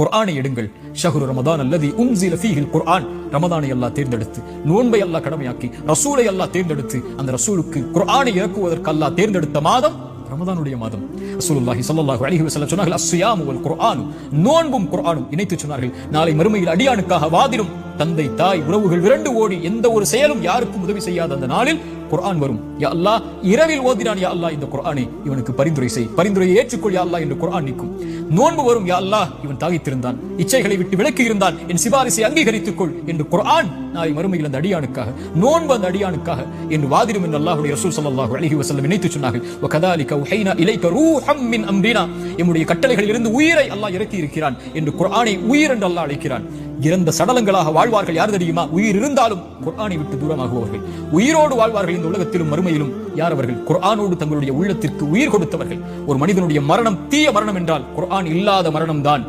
குர்ஆனை எடுங்கள். ஷஹ்ரு ரமதான் அல்லதி உன்சில ஃபீஹில் குர்ஆன். ரமதானை அல்லாஹ் தேர்ந்தெடுத்து நோன்பை அல்லாஹ் கடமையாக்கி ரசூலை அல்லாஹ் தேர்ந்தெடுத்து அந்த ரசூலுக்கு குர்ஆனை இறக்குவதற்கு அல்லாஹ் தேர்ந்தெடுத்த மாதம் ரமதானுடைய மாதம். ரசூலுல்லாஹி ஸல்லல்லாஹு அலைஹி வஸல்லம் சொன்னார்கள் அஸ்ஸியாமு வல் குர்ஆனு. நோன்பும் குர்ஆனும் இணைத்து சொன்னார்கள் நாளை மறுமையில் அடியானுக்காக வாதிடும். தந்தை தாய் உறவுகள் விரண்டு ஓடி எந்த ஒரு செயலும் யாருக்கும் உதவி செய்யாத அந்த நாளில் குர்ஆன் வரும். யா அல்லாஹ் இரவில் ஓதினான் யா அல்லாஹ் இந்த குர்ஆனை. இவனுக்கு பரிந்துரை செய். பரிந்துரையை ஏற்றுக்கொள் யா அல்லாஹ் என்று குர்ஆன் நிற்கும் நோன்பு வரும் யா அல்லாஹ் இவன் தாகித்திருந்தான். இச்சைகளை விட்டு விலக்கி இருந்தான். என் சிபாரிசை அங்கீகரித்துக் கொள் என்று குர்ஆன் நாளை மறுமையில் அந்த அடியானுக்காக நோன்பு அந்த அடியானுக்காக என்று வாதிரும் என்று அல்லாஹுடைய ரசூல் சல்லாஹு அலஹி வசல்லம் நினைத்து சொன்னார்கள். வகதாலிக உஹைனா இலைக ரூஹம் மின் அம்ரினா. எம்முடைய கட்டளைகளில் இருந்து உயிரை அல்லாஹ் இறக்கி இருக்கிறான் என்று குர்ஆனை உயிர் என்று அல்லாஹ் அழைக்கிறான். இறந்த சடலங்களாக வாழ்வார்கள் யார் தெரியுமா? உயிர் இருந்தாலும் குர்ஆனை விட்டு தூரமாகுபவர்கள். உயிரோடு வாழ்வார்கள் இந்த உலகத்திலும் மறுமையிலும் யார் அவர்கள்? குர்ஆனோடு தங்களுடைய உள்ளத்திற்கு உயிர் கொடுத்தவர்கள். ஒரு மனிதனுடைய மரணம் தீய மரணம் என்றால் குர்ஆன் இல்லாத மரணம் தான்